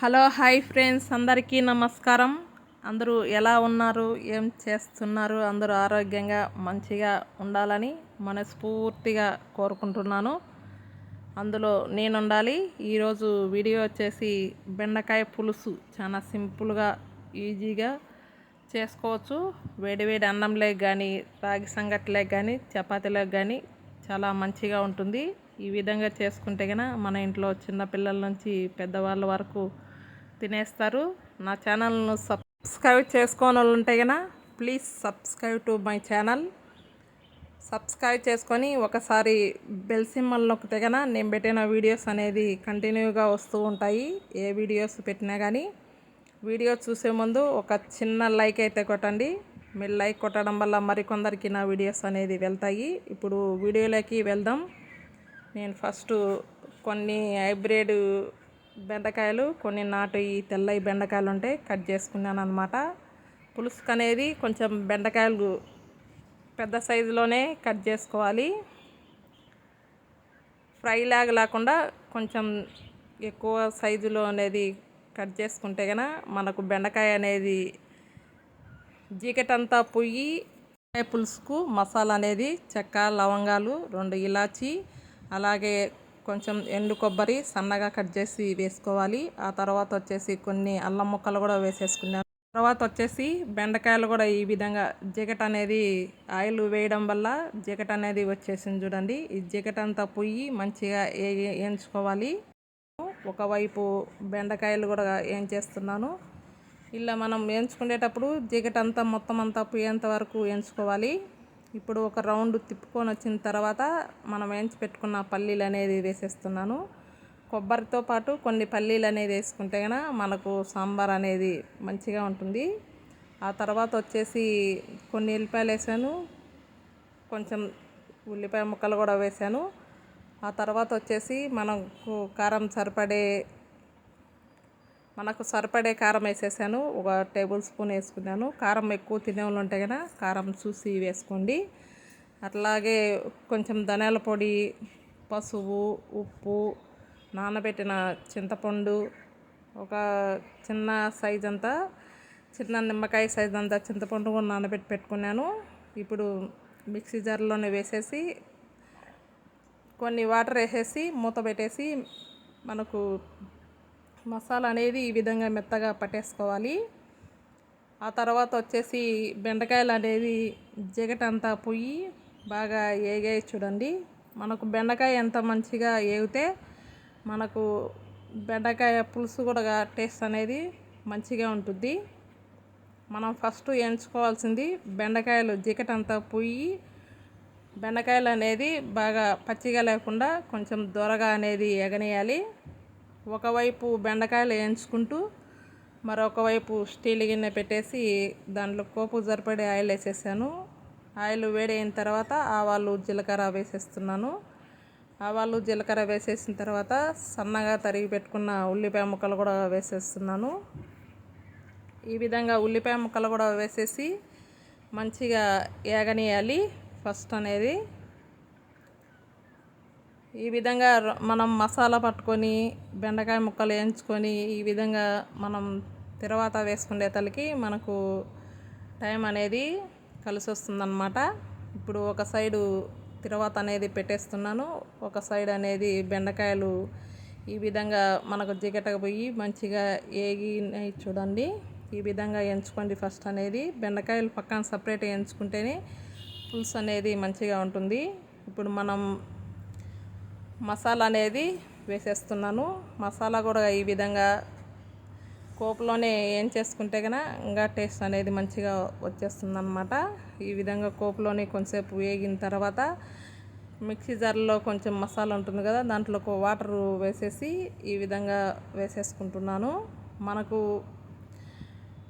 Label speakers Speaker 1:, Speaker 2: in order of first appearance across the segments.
Speaker 1: Hello hi friends అందరికీ నమస్కారం. అందరూ ఎలా ఉన్నారు? ఏం చేస్తున్నారు? అందరూ ఆరోగ్యంగా మంచిగా ఉండాలని మనస్ఫూర్తిగా కోరుకుంటున్నాను. అందులో నేను ఉండాలి ఈరోజు వీడియో వచ్చేసి బెండకాయ పులుసు. చాలా సింపుల్గా ఈజీగా చేసుకోవచ్చు. వేడివేడి అన్నంలే కానీ రాగి సంగట్లే కానీ చపాతీలకు కానీ చాలా మంచిగా ఉంటుంది. ఈ విధంగా చేసుకుంటే కనుక మన ఇంట్లో చిన్నపిల్లల నుంచి పెద్దవాళ్ళ వరకు తినేస్తారు. నా ఛానల్ను సబ్స్క్రైబ్ చేసుకోని వాళ్ళు ఉంటే కదా please subscribe to my channel. Subscribe చేసుకొని ఒకసారి బెల్ సింబల్ నొక్కితే కనుక నేను పెట్టిన వీడియోస్ అనేది కంటిన్యూగా వస్తూ ఉంటాయి. ఏ వీడియోస్ పెట్టినా కానీ వీడియో చూసే ముందు ఒక చిన్న లైక్ అయితే కొట్టండి. మీరు లైక్ కొట్టడం వల్ల మరికొందరికి నా వీడియోస్ అనేది వెళ్తాయి. ఇప్పుడు వీడియోలోకి వెళ్దాం. నేను ఫస్ట్ కొన్ని హైబ్రిడ్ బెండకాయలు కొన్ని నాటు ఈ తెల్లవి బెండకాయలు ఉంటే కట్ చేసుకున్నాను అనమాట పులుసుకు అనేది కొంచెం బెండకాయలు పెద్ద సైజులోనే కట్ చేసుకోవాలి. ఫ్రై లాగా లేకుండా కొంచెం ఎక్కువ సైజులో అనేది కట్ చేసుకుంటే కనుక మనకు బెండకాయ అనేది జీకెట్ అంతా పొయ్యి పులుసుకు మసాలా అనేది చెక్క లవంగాలు రెండు ఇలాచి అలాగే కొంచెం ఎండు కొబ్బరి సన్నగా కట్ చేసి వేసుకోవాలి. ఆ తర్వాత వచ్చేసి కొన్ని అల్లం ముక్కలు కూడా వేసేసుకున్నాను తర్వాత వచ్చేసి బెండకాయలు కూడా ఈ విధంగా జిగట అనేది ఆయిల్ వేయడం వల్ల జిగట అనేది వచ్చేసింది చూడండి. ఈ జిగట అంతా పొయ్యి మంచిగా వేయించుకోవాలి. ఒకవైపు బెండకాయలు కూడా ఏం చేస్తున్నాను ఇలా మనం వేయించుకునేటప్పుడు జిగట అంతా మొత్తం అంతా పోయేంత వరకు వేయించుకోవాలి. ఇప్పుడు ఒక రౌండ్ తిప్పుకొని వచ్చిన తర్వాత మనం వేయించి పెట్టుకున్న పల్లీలు అనేది వేసేస్తున్నాను. కొబ్బరితో పాటు కొన్ని పల్లీలు అనేది వేసుకుంటే కనుక మనకు సాంబార్ అనేది మంచిగా ఉంటుంది. ఆ తర్వాత వచ్చేసి కొన్ని ఉల్లిపాయలు వేసాను. కొంచెం ఉల్లిపాయ ముక్కలు కూడా వేసాను. ఆ తర్వాత వచ్చేసి మనకు కారం సరిపడే మనకు సరిపడే కారం వేసేసాను. ఒక టేబుల్ స్పూన్ వేసుకున్నాను. కారం ఎక్కువ తినే ఉంటే కదా కారం చూసి వేసుకోండి. అట్లాగే కొంచెం ధనియాల పొడి పసుపు ఉప్పు నానబెట్టిన చింతపండు ఒక చిన్న సైజ్ అంతా చిన్న నిమ్మకాయ సైజ్ అంతా చింతపండు కూడా నానబెట్టి పెట్టుకున్నాను. ఇప్పుడు మిక్సీ జార్లోనే వేసేసి కొన్ని వాటర్ వేసేసి మూత పెట్టేసి మనకు మసాలా అనేది ఈ విధంగా మెత్తగా పట్టేసుకోవాలి. ఆ తర్వాత వచ్చేసి బెండకాయలు అనేది జిగటంతా పొయ్యి బాగా ఏగాయి చూడండి. మనకు బెండకాయ ఎంత మంచిగా ఏగితే మనకు బెండకాయ పులుసు కూడా టేస్ట్ అనేది మంచిగా ఉంటుంది. మనం ఫస్ట్ ఎంచుకోవాల్సింది బెండకాయలు జిగటంతా పొయ్యి బెండకాయలు అనేది బాగా పచ్చిగా లేకుండా కొంచెం దొరగా అనేది ఎగనేయాలి ఒకవైపు బెండకాయలు వేయించుకుంటూ మరొకవైపు స్టీల్ గిన్నె పెట్టేసి దాంట్లో కోపు సరిపడే ఆయిల్ వేసేసాను. ఆయిల్ వేడైన తర్వాత ఆవాలు జీలకర్ర వేసేస్తున్నాను. ఆవాలు జీలకర్ర వేసేసిన తర్వాత సన్నగా తరిగి పెట్టుకున్న ఉల్లిపాయ ముక్కలు కూడా వేసేస్తున్నాను. ఈ విధంగా ఉల్లిపాయ ముక్కలు కూడా వేసేసి మంచిగా ఏగనీయాలి ఫస్ట్ అనేది. ఈ విధంగా మనం మసాలా పట్టుకొని బెండకాయ ముక్కలు వేయించుకొని ఈ విధంగా మనం తర్వాత వేసుకునే తలకి మనకు టైం అనేది కలిసి వస్తుందన్నమాట ఇప్పుడు ఒక సైడు తర్వాత అనేది పెట్టేస్తున్నాను. ఒక సైడ్ అనేది బెండకాయలు ఈ విధంగా మనకు జిగటకపోయి మంచిగా ఏగి చూడండి. ఈ విధంగా ఎంచుకోండి ఫస్ట్ అనేది. బెండకాయలు పక్కన సపరేట్ ఎంచుకుంటేనే పులుసు అనేది మంచిగా ఉంటుంది. ఇప్పుడు మనం మసాలా అనేది వేసేస్తున్నాను. మసాలా కూడా ఈ విధంగా కోపులోనే ఏం చేసుకుంటే కన్నా ఇంకా టేస్ట్ అనేది మంచిగా వచ్చేస్తుంది అనమాట ఈ విధంగా కోపులోనే కొంచెంసేపు వేగిన తర్వాత మిక్సీ జార్లో కొంచెం మసాలా ఉంటుంది కదా దాంట్లో వాటర్ వేసేసి ఈ విధంగా వేసేసుకుంటున్నాను. మనకు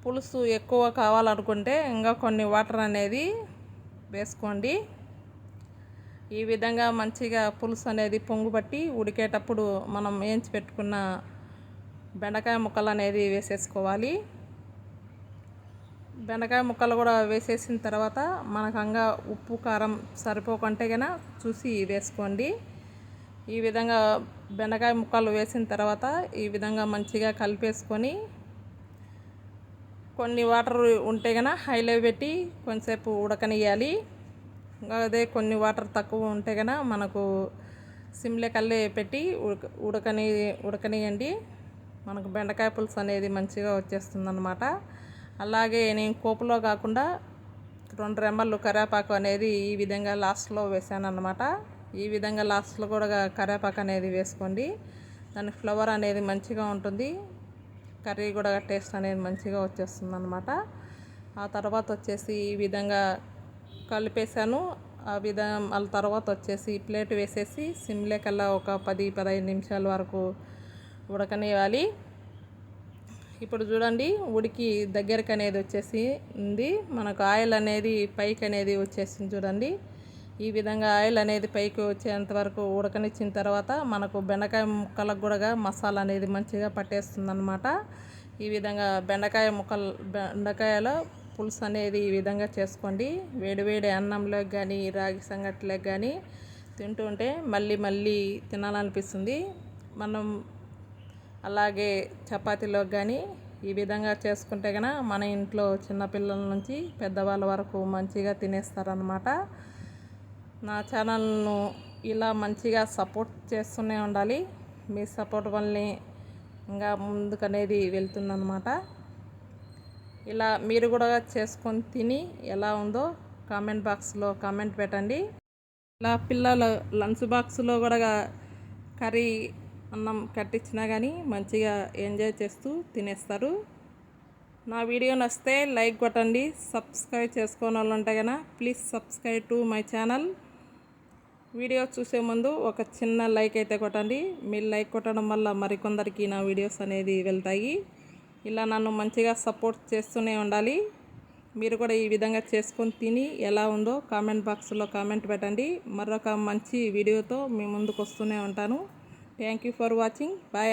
Speaker 1: పులుసు ఎక్కువ కావాలనుకుంటే ఇంకా కొన్ని వాటర్ అనేది వేసుకోండి. ఈ విధంగా మంచిగా పులుసు అనేది పొంగు పట్టి ఉడికేటప్పుడు మనం వేయించి పెట్టుకున్న బెండకాయ ముక్కలు అనేది వేసేసుకోవాలి. బెండకాయ ముక్కలు కూడా వేసేసిన తర్వాత మనకంగా ఉప్పు కారం సరిపోకుంటే కనుక చూసి వేసుకోండి. ఈ విధంగా బెండకాయ ముక్కలు వేసిన తర్వాత ఈ విధంగా మంచిగా కలిపేసుకొని కొన్ని వాటర్ ఉంటే కనుక హైలో పెట్టి కొంచెంసేపు ఉడకనియాలి అదే కొన్ని వాటర్ తక్కువ ఉంటే కనుక మనకు సిమ్లే కల్లే పెట్టి ఉడక ఉడకని ఉడకనియండి. మనకు బెండకాయ పులుసు అనేది మంచిగా వచ్చేస్తుంది అలాగే నేను కోపులో కాకుండా రెండు రెమ్మలు కరివేపాకు అనేది ఈ విధంగా లాస్ట్లో వేసాను అనమాట ఈ విధంగా లాస్ట్లో కూడా కరివేపాకు అనేది వేసుకోండి. దాని ఫ్లవర్ అనేది మంచిగా ఉంటుంది. కర్రీ కూడా టేస్ట్ అనేది మంచిగా వచ్చేస్తుంది అనమాట ఆ తర్వాత వచ్చేసి ఈ విధంగా కలిపేసాను ఆ విధం వాళ్ళ తర్వాత వచ్చేసి ప్లేట్ వేసేసి సిమ్లే కల్లా ఒక పది పదహైదు నిమిషాల వరకు ఉడకనివ్వాలి. ఇప్పుడు చూడండి ఉడికి దగ్గరకు అనేది వచ్చేసి ఉంది. మనకు ఆయిల్ అనేది పైకి అనేది వచ్చేసింది చూడండి. ఈ విధంగా ఆయిల్ అనేది పైకి వచ్చేంత వరకు ఉడకనిచ్చిన తర్వాత మనకు బెండకాయ ముక్కలకు కూడా మసాలా అనేది మంచిగా పట్టేస్తుంది అనమాట ఈ విధంగా బెండకాయ ముక్కలు బెండకాయలో పులుసు అనేది ఈ విధంగా చేసుకోండి. వేడివేడి అన్నంలోకి కానీ రాగి సంగట్లోకి కానీ తింటుంటే మళ్ళీ మళ్ళీ తినాలనిపిస్తుంది. మనం అలాగే చపాతీలోకి కానీ ఈ విధంగా చేసుకుంటే కనుక మన ఇంట్లో చిన్నపిల్లల నుంచి పెద్దవాళ్ళ వరకు మంచిగా తినేస్తారనమాట నా ఛానల్ను ఇలా మంచిగా సపోర్ట్ చేస్తూనే ఉండాలి. మీ సపోర్ట్ వల్లనే ఇంకా ముందుకనేది వెళ్తుందనమాట ఇలా మీరు కూడా చేసుకొని తిని ఎలా ఉందో కామెంట్ బాక్స్లో కామెంట్ పెట్టండి. ఇలా పిల్లల లంచ్ బాక్స్లో కూడా కర్రీ అన్నం కట్టించినా కానీ మంచిగా ఎంజాయ్ చేస్తూ తినేస్తారు. నా వీడియో నచ్చితే లైక్ కొట్టండి సబ్స్క్రైబ్ చేసుకోని వాళ్ళు ఉంటే కనుక please subscribe to my channel. Video చూసే ముందు ఒక చిన్న లైక్ అయితే కొట్టండి. మీరు లైక్ కొట్టడం వల్ల మరికొందరికి నా వీడియోస్ అనేది వెళ్తాయి. ఇలా నన్ను మంచిగా సపోర్ట్ చేస్తూనే ఉండాలి. మీరు కూడా ఈ విధంగా చేసుకొని తిని ఎలా ఉందో కామెంట్ బాక్స్లో కామెంట్ పెట్టండి. మరొక మంచి వీడియోతో మీ ముందుకు వస్తూనే ఉంటాను. Thank you for watching bye